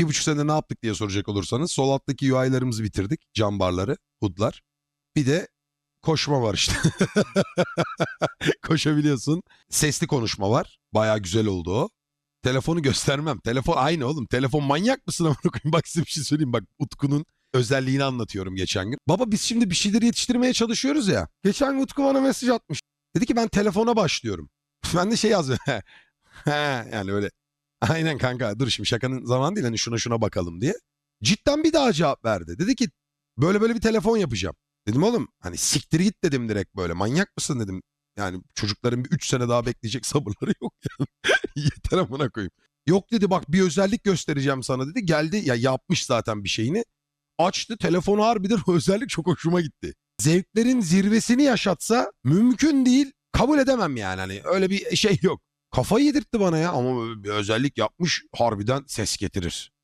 Bir buçuk senede ne yaptık diye soracak olursanız sol alttaki UI'larımızı bitirdik. Cam barları, hoodlar. Bir de koşma var işte. Koşabiliyorsun. Sesli konuşma var. Baya güzel oldu o. Telefonu göstermem. Telefon aynı oğlum. Telefon manyak mısın amına koyayım? Bak size bir şey söyleyeyim. Bak Utku'nun özelliğini anlatıyorum geçen gün. Baba biz şimdi bir şeyleri yetiştirmeye çalışıyoruz ya. Geçen gün Utku bana mesaj atmış. Dedi ki ben telefona başlıyorum. Ben de şey yazıyorum. Yani öyle. Aynen kanka dur şimdi şakanın zamanı değil hani şuna şuna bakalım diye. Cidden bir daha cevap verdi. Dedi ki böyle böyle bir telefon yapacağım. Dedim oğlum hani siktir git dedim direkt böyle manyak mısın dedim. Yani çocukların bir 3 sene daha bekleyecek sabırları yok yani. Yeter amına koyayım. Yok dedi bak bir özellik göstereceğim sana dedi. Geldi ya yapmış zaten bir şeyini. Açtı telefonu harbiden özellik çok hoşuma gitti. Zevklerin zirvesini yaşatsa mümkün değil. Kabul edemem yani hani öyle bir şey yok. Kafayı yedirtti bana ya ama bir özellik yapmış harbiden ses getirir.